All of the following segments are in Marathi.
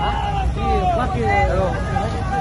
아, 이, 맞게.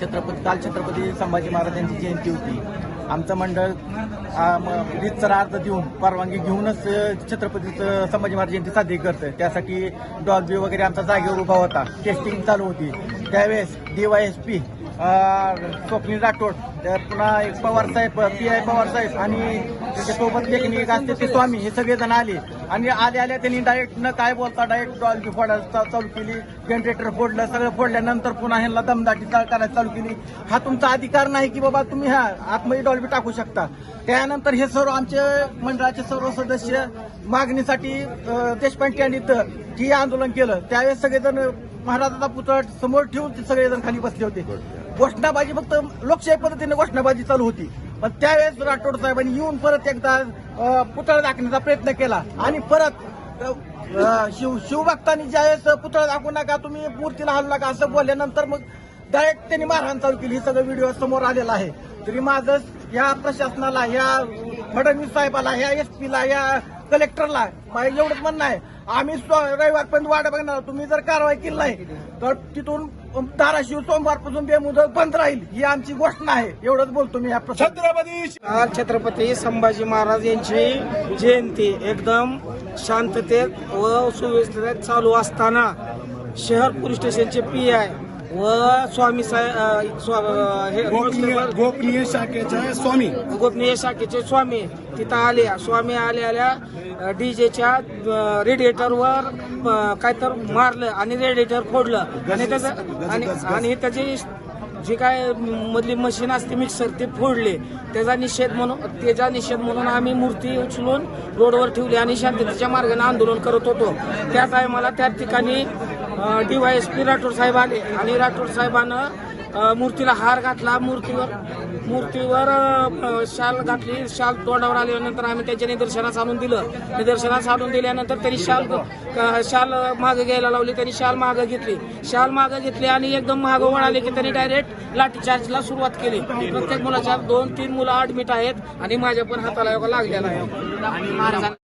छत्रपती काल छत्रपती संभाजी महाराज यांची जयंती होती. आमचं मंडळ आ, म- अर्ज देऊन परवानगी घेऊनच अ, छत्रपतीचं संभाजी महाराज जयंती साजरी करतं त्यासाठी डॉल्बी वगैरे आमचा जागेवर उभा होता. टेस्टिंग चालू होती. त्यावेळेस डीवायएसपी स्वप्नील राठोड पुन्हा एक पवार साहेब पी आय पवार साहेब आणि त्याच्यासोबत टेक्निक असते ते स्वामी हे सगळेजण आले. आणि आले आल्या त्यांनी डायरेक्ट न काय बोलता डायरेक्ट डॉल्बी फोडायला चालू केली जनरेटर फोडलं सगळं फोडल्यानंतर पुन्हा ह्यांना दमदाटी करायला चालू केली. हा तुमचा अधिकार नाही की बाबा तुम्ही हा आतमध्ये डॉल्बी टाकू शकता. त्यानंतर हे सर्व आमचे मंडळाचे सर्व सदस्य मागणीसाठी देशपांडे यांनी तर आंदोलन केलं. त्यावेळेस सगळेजण महाराजाचा पुतळा समोर ठेवून ते सगळेजण खाली बसले होते. घोषणाबाजी फक्त लोकशाही पद्धतीने घोषणाबाजी चालू होती. पण त्यावेळेस राठोड साहेबांनी येऊन परत एकदा पुतळा दाखवण्याचा प्रयत्न केला. आणि परत शिव शिवभक्तांनी ज्यावेळेस पुतळा दाखवू नका तुम्ही मूर्तीला हलू नका असं बोलल्यानंतर मग डायरेक्ट त्यांनी मारहाण चालू केली. हे सगळं व्हिडिओ समोर आलेला आहे. तरी माझं या प्रशासनाला या फडणवीस साहेबाला ह्या एस पीला या कलेक्टरला माझं एवढंच म्हणणं आहे. आम्ही स्व- रविवारपर्यंत वाट बघणार. तुम्ही जर कारवाई केली नाही तर तिथून धाराशिव सोमवारपासून बेमुदत बंद राहील ही आमची घोषणा आहे. एवढंच बोलतो मी या प्रशासन छत्रपती आज छत्रपती संभाजी महाराज यांची जयंती एकदम शांततेत व सुव्यवस्थेत चालू असताना शहर पोलीस स्टेशनचे पी आय व स्वामी साहेब स्वा- हे गोपनीय शाखेचा स्वामी. गोपनीय शाखेचे स्वामी. तिथं आले स्वामी आले आल्या डीजेच्या रेडिएटरवर काय तर मारलं आणि रेडिएटर फोडलं. आणि त्याचं आणि आणि त्याची जी काय मधली मशीन असते मिक्सर ते फोडले. त्याचा निषेध म्हणून त्याचा निषेध म्हणून आम्ही मूर्ती उचलून रोडवर ठेवली आणि शांततेच्या मार्गाने आंदोलन करत होतो. त्या टायमाला त्या ठिकाणी डीवायएसपी राठोड साहेब आले. आणि राठोड साहेबानं मूर्तीला हार घातला. मूर्तीवर मूर्तीवर शाल घातली. शाल तोंडावर आल्यानंतर आम्ही त्यांच्या निदर्शनास आणून दिलं. निदर्शनास आणून दिल्यानंतर त्यांनी शाल शाल मागं घ्यायला लावली. त्यांनी शाल मागं घेतली. शाल मागं घेतली आणि एकदम मागं वळाले की त्यांनी डायरेक्ट लाठीचार्जला सुरुवात केली. प्रत्येक मुलाच्या दोन तीन मुलं ऍडमिट आहेत आणि माझ्या पण हाताला योगा लागलेला आहे.